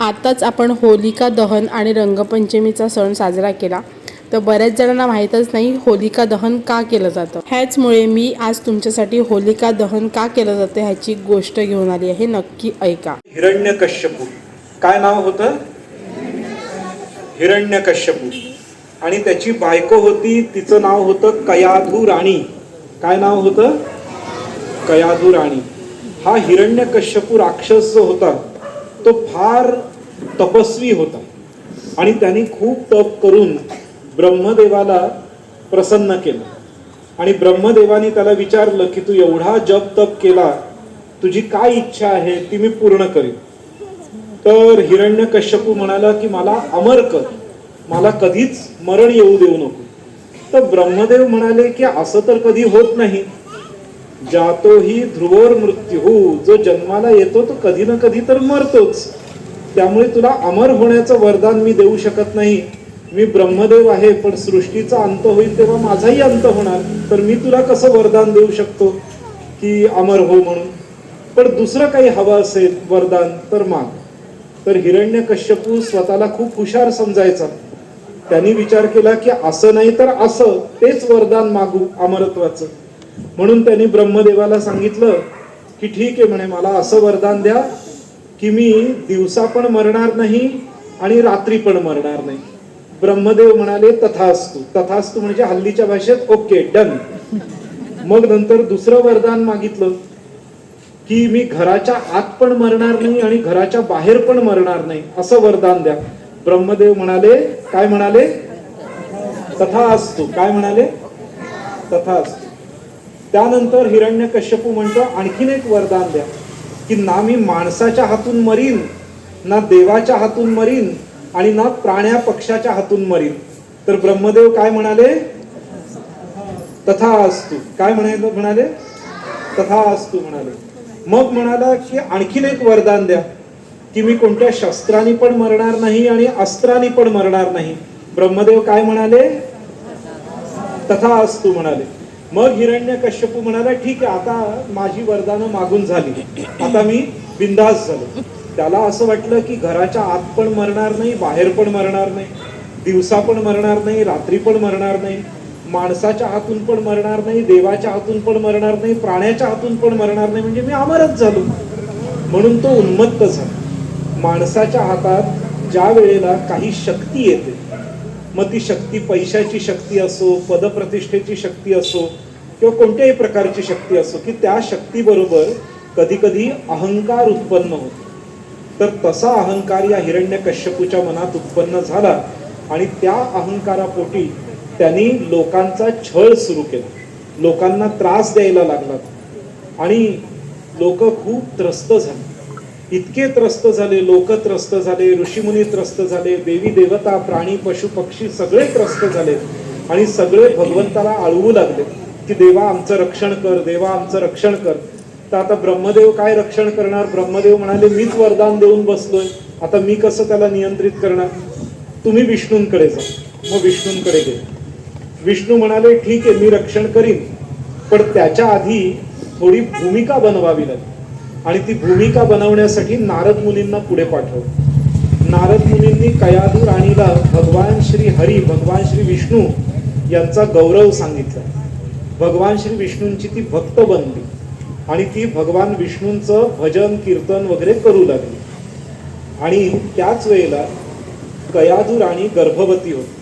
आताच आपण होलिका दहन आणि रंगपंचमीचा सण साजरा केला. तर बऱ्याच जणांना माहीतच नाही होलिका दहन का केलं जातं. ह्याचमुळे मी आज तुमच्यासाठी होलिका दहन का केलं जातं ह्याची गोष्ट घेऊन आली आहे. नक्की ऐका. हिरण्यकश्यपू. काय नाव होतं? हिरण्यकश्यपू. आणि त्याची बायको होती तिचं नाव होतं कयाधू राणी. काय नाव होतं? कयाधू राणी. हा हिरण्यकश्यपू राक्षस जो होता. तो फार तपस्वी होता. आणि त्यांनी खूप तप करून ब्रह्मदेवाला प्रसन्न केलं. आणि ब्रह्मदेवाने त्याला विचारलं की तू एवढा जप तप केला तुझी काय इच्छा आहे? ती मी पूर्ण करीन. तर हिरण्यकश्यपू म्हणाला की मला अमर कर. मला कधीच मरण येऊ देऊ नको. तर ब्रह्मदेव म्हणाले की असं तर कधी होत नाही. जातोही ध्रुवोर मृत्यू हो जो जन्माला येतो तो कधी ना कधी तर मरतोच. त्यामुळे तुला अमर होण्याचं वरदान मी देऊ शकत नाही. मी ब्रह्मदेव आहे पण सृष्टीचा अंत होईल तेव्हा माझाही अंत होणार. तर मी तुला कसं वरदान देऊ शकतो की अमर हो म्हणून? पण दुसरं काही हवं असेल वरदान तर माग. तर हिरण्यकश्यपू स्वतःला खूप हुशार समजायचा. त्यांनी विचार केला की असं नाही तर असं. तेच वरदान मागू अमरत्वाचं. म्हणून त्यांनी ब्रह्मदेवाला सांगितलं की ठीक आहे म्हणे मला असं वरदान द्या की मी दिवसा पण मरणार नाही आणि रात्री पण मरणार नाही. ब्रह्मदेव म्हणाले तथास्तू. तथास्तू म्हणजे हल्लीच्या भाषेत ओके डन. मग नंतर दुसरं वरदान मागितलं की मी घराच्या आत पण मरणार नाही आणि घराच्या बाहेर पण मरणार नाही. असं वरदान द्या. ब्रह्मदेव म्हणाले काय म्हणाले? तथा असतो काय म्हणाले? तथा असतो त्यानंतर हिरण्यकश्यपू म्हणतो आणखीन एक वरदान द्या की ना मी माणसाच्या हातून मरीन ना देवाच्या हातून मरीन आणि ना प्राण्या पक्षाच्या हातून मरीन. तर ब्रह्मदेव काय म्हणाले? तथा असतू काय म्हणायचं म्हणाले? तथा असतू म्हणाले. मग म्हणाला की आणखीन एक वरदान द्या की मी कोणत्या शस्त्राने पण मरणार नाही आणि अस्त्राने पण मरणार नाही. ब्रह्मदेव काय म्हणाले? तथा असतू म्हणाले. मग हिरण्य कश्यपू म्हणाला ठीक आहे आता माझी वरदानं मागून झाली. आता मी बिंदास झालो. त्याला असं वाटलं की घराच्या आत पण मरणार नाही बाहेर पण मरणार नाही दिवसा पण मरणार नाही रात्री पण मरणार नाही माणसाच्या हातून पण मरणार नाही देवाच्या हातून पण मरणार नाही प्राण्याच्या हातून पण मरणार नाही म्हणजे मी अमरच झालो. म्हणून तो उन्मत्त झाला. माणसाच्या हातात ज्या वेळेला काही शक्ती येते मग ती शक्ती पैशाची शक्ती असो पदप्रतिष्ठेची शक्ती असो किंवा कोणत्याही प्रकारची शक्ती असो की त्या शक्तीबरोबर कधी कधी अहंकार उत्पन्न होतो. तर तसा अहंकार या हिरण्य कश्यपूच्या मनात उत्पन्न झाला आणि त्या अहंकारापोटी त्यांनी लोकांचा छळ सुरू केला. लोकांना त्रास द्यायला लागला. आणि लोक खूप त्रस्त झाले. इतके त्रस्त झाले लोक त्रस्त झाले ऋषीमुनी त्रस्त झाले देवी देवता प्राणी पशु पक्षी सगळे त्रस्त झाले आणि सगळे भगवंताला आळवू लागले. की देवा आमचं रक्षण कर देवा आमचं रक्षण कर. तर आता ब्रह्मदेव काय रक्षण करणार? ब्रह्मदेव म्हणाले मीच वरदान देऊन बसलोय. आता मी कसं त्याला नियंत्रित करणार? तुम्ही विष्णूंकडे जा. मग विष्णूंकडे गेले. विष्णू म्हणाले ठीक आहे मी रक्षण करीन. पण त्याच्या आधी थोडी भूमिका बनवावी लागेल. आणि ती भूमिका बनवण्यासाठी नारद मुनींना पुढे पाठवलं. नारद मुनींनी कयाधू राणीला भगवान श्री हरी भगवान श्री विष्णू यांचा गौरव सांगितला. भगवान श्री विष्णूंची ती भक्त बनली आणि ती भगवान विष्णूंचं भजन कीर्तन वगैरे करू लागली. आणि त्याच वेळेला कयाजू राणी गर्भवती होती.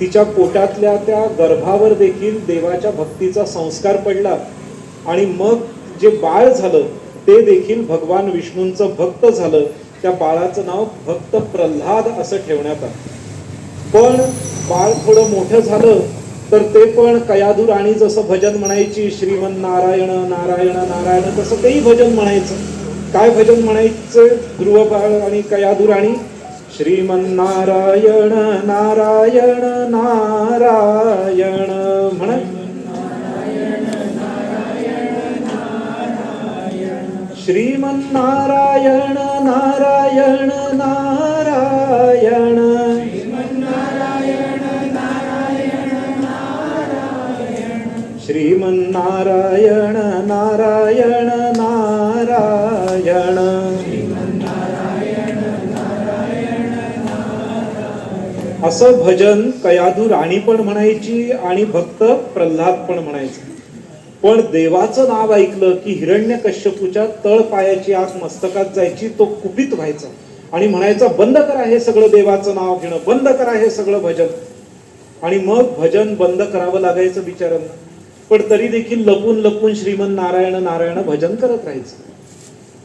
तिच्या पोटातल्या त्या गर्भावर देखील देवाच्या भक्तीचा संस्कार पडला. आणि मग जे बाळ झालं ते देखील भगवान विष्णूंचं भक्त झालं. त्या बाळाचं नाव भक्त प्रल्हाद असं ठेवण्यात आलं. पण बाळ थोडं मोठं झालं तर ते पण कयाधू राणी जसं भजन म्हणायची श्रीमन नारायण नारायण नारायण तसं तेही भजन म्हणायचं. काय भजन म्हणायचं? ध्रुव आणि कयाधू राणी श्रीमन नारायण नारायण नारायण म्हणा श्रीमन नारायण नारायण नारायण. श्रीमन नारायण नारायण। नारायण असं भजन कयाधू राणी पण म्हणायची आणि भक्त प्रल्हाद पण म्हणायचे. पण देवाचं नाव ऐकलं की हिरण्य कश्यपूच्या तळ पायाची आग मस्तकात जायची तो कुपित व्हायचा. आणि म्हणायचा बंद करा हे सगळं देवाचं नाव घेणं बंद करा हे सगळं भजन. आणि मग भजन बंद करावं लागायचं बिचारांना पण तरी देखील लपून लपून श्रीमन नारायण नारायण भजन करत राहायचं.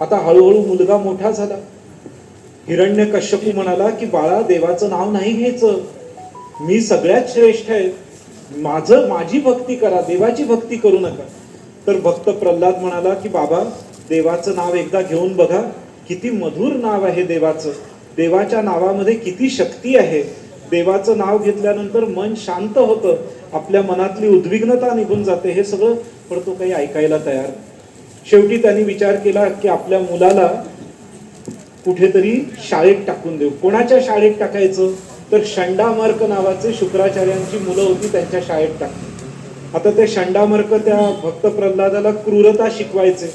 आता हळूहळू मुलगा मोठा झाला. हिरण्य कश्यपू म्हणाला की बाळा देवाचं नाव नाही घ्यायचं. मी सगळ्यात श्रेष्ठ आहे. माझं माझी भक्ती करा देवाची भक्ती करू नका. तर भक्त प्रल्हाद म्हणाला की बाबा देवाचं नाव एकदा घेऊन बघा. किती मधुर नाव आहे देवाचं. देवाच्या नावामध्ये किती शक्ती आहे. देवाचं नाव घेतल्यानंतर मन शांत होतं. आपल्या मनातली उद्विग्नता निघून जाते. हे सगळं पण तो काही ऐकायला तयार शेवटी त्यांनी विचार केला की आपल्या मुलाला कुठेतरी शाळेत टाकून देऊ. कोणाच्या शाळेत टाकायचं? तर षंडामर्क नावाचे शुक्राचार्यांची मुलं होती त्यांच्या शाळेत टाकली. आता ते षंडामर्क त्या भक्त प्रल्हादाला क्रूरता शिकवायचे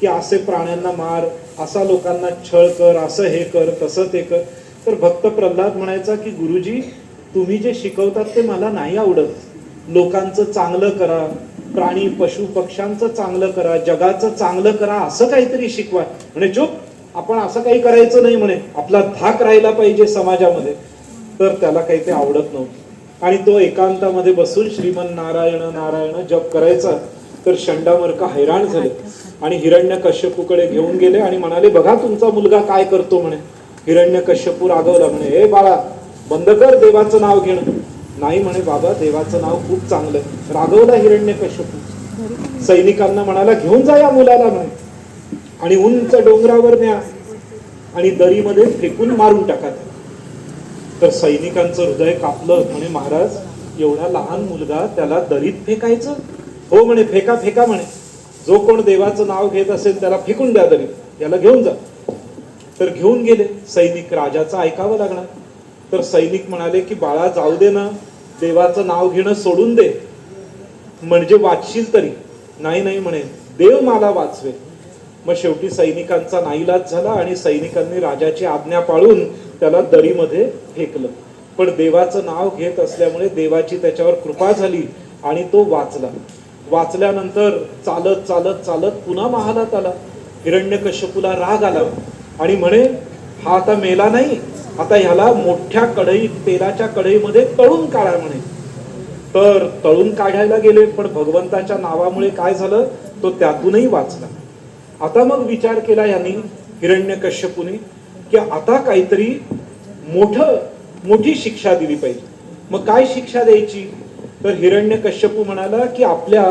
की असे प्राण्यांना मार असा लोकांना छळ कर असं हे कर तसं ते कर. तर भक्त प्रल्हाद म्हणायचा की गुरुजी तुम्ही जे शिकवतात ते मला नाही आवडत. लोकांचं चांगलं करा प्राणी पशु पक्ष्यांचं चांगलं करा जगाचं चांगलं करा असं काहीतरी शिकवा. म्हणे चुप. आपण असं काही करायचं नाही म्हणे. आपला धाक राहिला पाहिजे समाजामध्ये. तर त्याला काही ते आवडत नव्हतं. आणि तो एकांतामध्ये बसून श्रीमन नारायण नारायण जप करायचा. तर शंडामर्क हैराण झाले. आणि हिरण्य कश्यपूकडे घेऊन गेले आणि म्हणाले बघा तुमचा मुलगा काय करतो म्हणे. हिरण्य कश्यपू रागवला म्हणे हे बाळा बंद कर देवाचं नाव घेणं. नाही म्हणे बाबा देवाचं नाव खूप चांगलं रागवला हिरण्य कश्यपू सैनिकांना म्हणाला घेऊन जा या मुलाला म्हणे. आणि उंच डोंगरावर न्या आणि दरीमध्ये फेकून मारून टाका तर सैनिकांचं हृदय कापलं म्हणे महाराज. एवढा लहान मुलगा त्याला दरीत फेकायचं? हो म्हणे फेका फेका म्हणे. जो कोण देवाचं नाव घेत असेल त्याला फेकून द्या दरीत. याला घेऊन जा. तर घेऊन गेले. सैनिक राजाचं ऐकावं लागणार तर सैनिक म्हणाले की बाळा जाऊ दे ना. देवाचं नाव घेणं सोडून दे. म्हणजे वाचशील तरी. नाही नाही म्हणे. देव मला वाचवे मग शेवटी सैनिकांचा नाईलाज झाला आणि सैनिकांनी राजाची आज्ञा पाळून त्याला दरीमध्ये फेकलं. पण देवाचं नाव घेत असल्यामुळे देवाची त्याच्यावर कृपा झाली आणि तो वाचला. वाचल्यानंतर चालत चालत चालत पुन्हा महालात आला. हिरण्यकश्यपूला राग आला. आणि म्हणे हा आता मेला नाही आता ह्याला मोठ्या कढई तेलाच्या कढईमध्ये तळून काढा म्हणे. तर तळून काढायला गेले पण भगवंताच्या नावामुळे काय झालं? तो त्यातूनही वाचला. आता मग विचार केला यांनी हिरण्य कश्यपूने की आता काहीतरी मोठ मोठी शिक्षा दिली पाहिजे. मग काय शिक्षा द्यायची? तर हिरण्य कश्यपू म्हणाला की आपल्या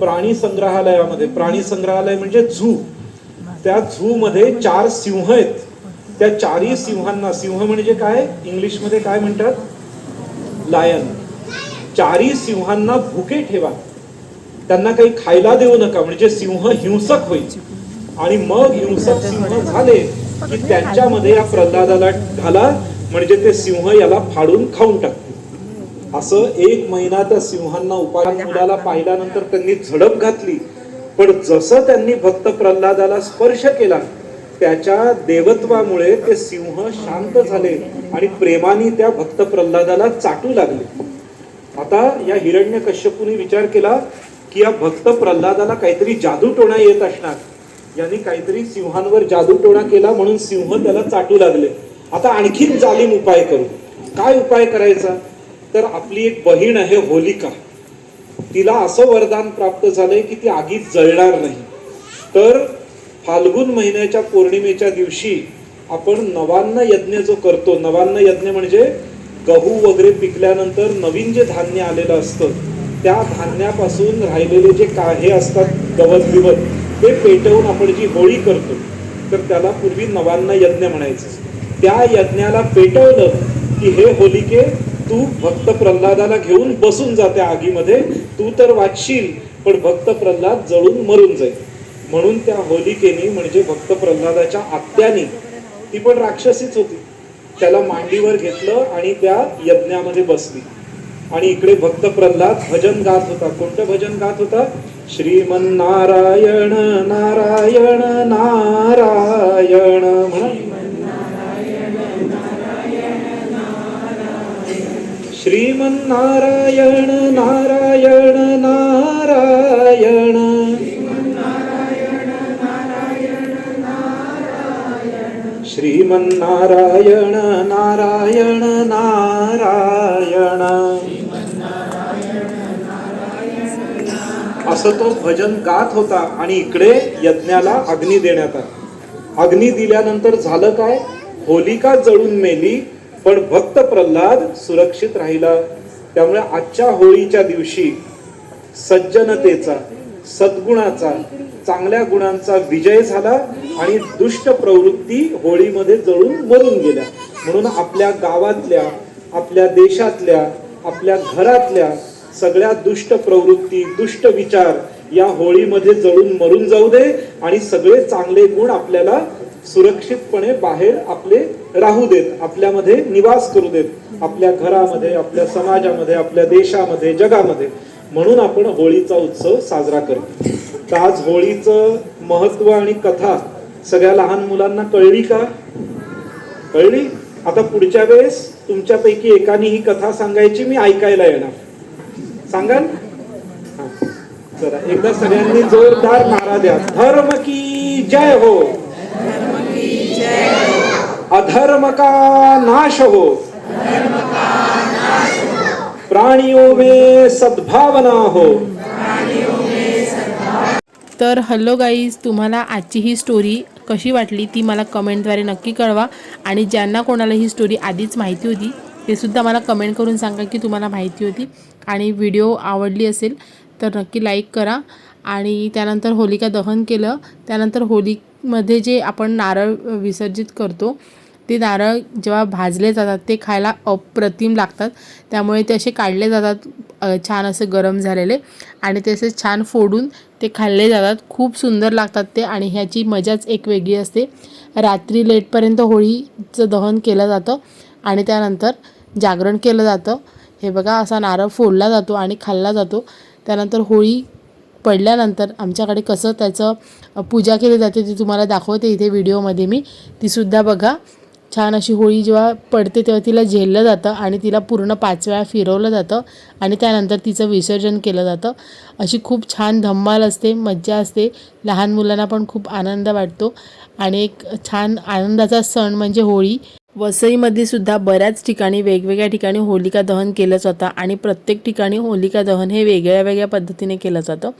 प्राणी संग्रहालयामध्ये प्राणी संग्रहालय म्हणजे झू. त्या झू मध्ये चार सिंह आहेत. त्या चारही सिंहांना सिंह म्हणजे काय? इंग्लिशमध्ये काय म्हणतात? लायन चारही सिंहांना भुके ठेवा. त्यांना काही खायला देऊ नका म्हणजे सिंह हिंसक होईल. आणि मग हिंसक सिंह झाले की त्यांच्यामध्ये या प्रल्हादाला घाला म्हणजे ते सिंह याला फाडून खाऊन टाकतील. असं एक महिना त्या सिंहांना उपाय मुलाला पाहिल्यानंतर त्यांनी झडप घातली. पण जसं त्यांनी भक्त प्रल्हादाला स्पर्श केला त्याच्या देवत्वामुळे ते सिंह शांत झाले आणि प्रेमाने त्या भक्त प्रल्हादाला चाटू लागले. आता या हिरण्य कश्यपूने विचार केला की या भक्त प्रल्हादाला काहीतरी जादूटोणा येत असणार. यांनी काहीतरी सिंहांवर जादूटोणा केला म्हणून सिंह त्याला चाटू लागले. आता आणखीन जालीम उपाय करू. काय उपाय करायचा? तर आपली एक बहीण आहे होलिका. तिला असं वरदान प्राप्त झालंय की ती आगीत जळणार नाही. तर फाल्गुन महिन्याच्या पौर्णिमेच्या दिवशी आपण नवान्न यज्ञ जो करतो नवान्न यज्ञ म्हणजे गहू वगैरे पिकल्यानंतर नवीन जे धान्य आलेलं असतं त्या धान्यापासून राहिलेले जे काहे असतात गवत बिवत ते पेटवून आपण जी होळी करतो तर त्याला पूर्वी नवान्न यज्ञ म्हणायचं त्या यज्ञाला पेटवलं की हे होलिके तू भक्त प्रल्हादाला घेऊन बसून जा त्या आगीमध्ये. तू तर वाचशील पण भक्त प्रल्हाद जळून मरून जाईल. म्हणून त्या होलिकेने म्हणजे भक्त प्रल्हादाच्या आत्यानी ती पण राक्षसीच होती. त्याला मांडीवर घेतलं आणि त्या यज्ञामध्ये बसली. आणि इकडे भक्त प्रल्हाद भजन गात होता. कोणतं भजन गात होता? श्रीमन नारायण नारायण नारायण म्हणा श्रीमन्नारायण नारायण नारायण. श्रीमन्नारायण नारायण नारायण. असं तो भजन गात होता आणि इकडे यज्ञाला अग्नी देण्यात आला. अग्नी दिल्यानंतर झालं काय? होलिका जळून मेली. पण भक्त प्रल्हाद सुरक्षित राहिला. त्यामुळे आजच्या होळीच्या दिवशी सज्जनतेचा सद्गुणाचा चांगल्या गुणांचा विजय झाला आणि दुष्ट प्रवृत्ती होळीमध्ये जळून मरून गेल्या. म्हणून आपल्या गावातल्या आपल्या देशातल्या आपल्या घरातल्या सगळ्या दुष्ट प्रवृत्ती दुष्ट विचार या होळीमध्ये जळून मरून जाऊ दे आणि सगळे चांगले गुण आपल्याला सुरक्षितपणे बाहेर आपले राहू देत आपल्यामध्ये निवास करू देत आपल्या घरामध्ये आपल्या समाजामध्ये आपल्या देशामध्ये जगामध्ये. म्हणून आपण होळीचा उत्सव साजरा करतो. तर आज होळीचं महत्त्व आणि कथा सगळ्या लहान मुलांना कळली का? कळली? आता पुढच्या वेळेस तुमच्यापैकी एकाने ही कथा सांगायची मी ऐकायला येणार. सांगाल? जरा एकदा सगळ्यांनी जोरदार नारा द्या. धर्म की जय हो. अधर्म का नाश। हो प्राणियों में सद्भावना। हो तर हॅलो गाईज तुम्हाला आजची ही स्टोरी कशी वाटली ती मला कमेंटद्वारे नक्की कळवा. आणि ज्यांना कोणाला ही स्टोरी आधीच माहिती होती ते सुद्धा मला कमेंट करून सांगा की तुम्हाला माहिती होती. आणि व्हिडिओ आवडली असेल तर नक्की लाईक करा. आणि त्यानंतर होलिका दहन केलं. त्यानंतर होलीमध्ये जे आपण नारळ विसर्जित करतो ते नारळ जेव्हा भाजले जातात ते खायला अप्रतिम लागतात. त्यामुळे ते असे काढले जातात छान असे गरम झालेले. आणि ते असे छान फोडून ते खाल्ले जातात. खूप सुंदर लागतात ते आणि ह्याची मजाच एक वेगळी असते. रात्री लेटपर्यंत होळीचं दहन केलं जातं आणि त्यानंतर जागरण केलं जातं. हे बघा असा नारळ फोडला जातो आणि खाल्ला जातो. त्यानंतर होळी पडल्यानंतर आमच्याकडे कसं त्याचं पूजा केली जाते ती तुम्हाला दाखवते इथे व्हिडिओमध्ये मी. तीसुद्धा बघा. छान अशी होळी जेव्हा पडते तेव्हा तिला झेललं जातं आणि तिला पूर्ण पाच वेळा फिरवलं जातं आणि त्यानंतर तिचं विसर्जन केलं जातं. अशी खूप छान धम्माल असते मज्जा असते. लहान मुलांना पण खूप आनंद वाटतो आणि एक छान आनंदाचा सण म्हणजे होळी. वसईमध्ये सुद्धा बऱ्याच ठिकाणी वेगवेगळ्या ठिकाणी होलिका दहन केलं जातं आणि प्रत्येक ठिकाणी होलिका दहन हे वेगळ्या वेगळ्या पद्धतीने केलं जातं.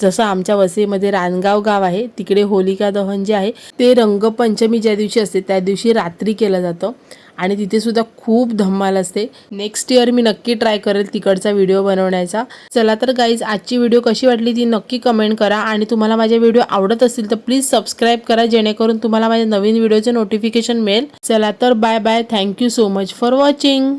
जसं आमच्या वसईमध्ये रानगाव गाव आहे तिकडे होलिका दहन जे आहे ते रंगपंचमी ज्या दिवशी असते त्या दिवशी रात्री केलं जातं. आणि तिथे सुद्धा खूप धम्माल असते. नेक्स्ट इयर मी नक्की ट्राय करेल तिकडचा व्हिडिओ बनवण्याचा. चला तर गाईज आजची व्हिडिओ कशी वाटली ती नक्की कमेंट करा. आणि तुम्हाला माझे व्हिडिओ आवडत असतील तर प्लीज सबस्क्राईब करा जेणेकरून तुम्हाला माझ्या नवीन व्हिडिओचे नोटिफिकेशन मिळेल. चला तर bye bye thank you so much for watching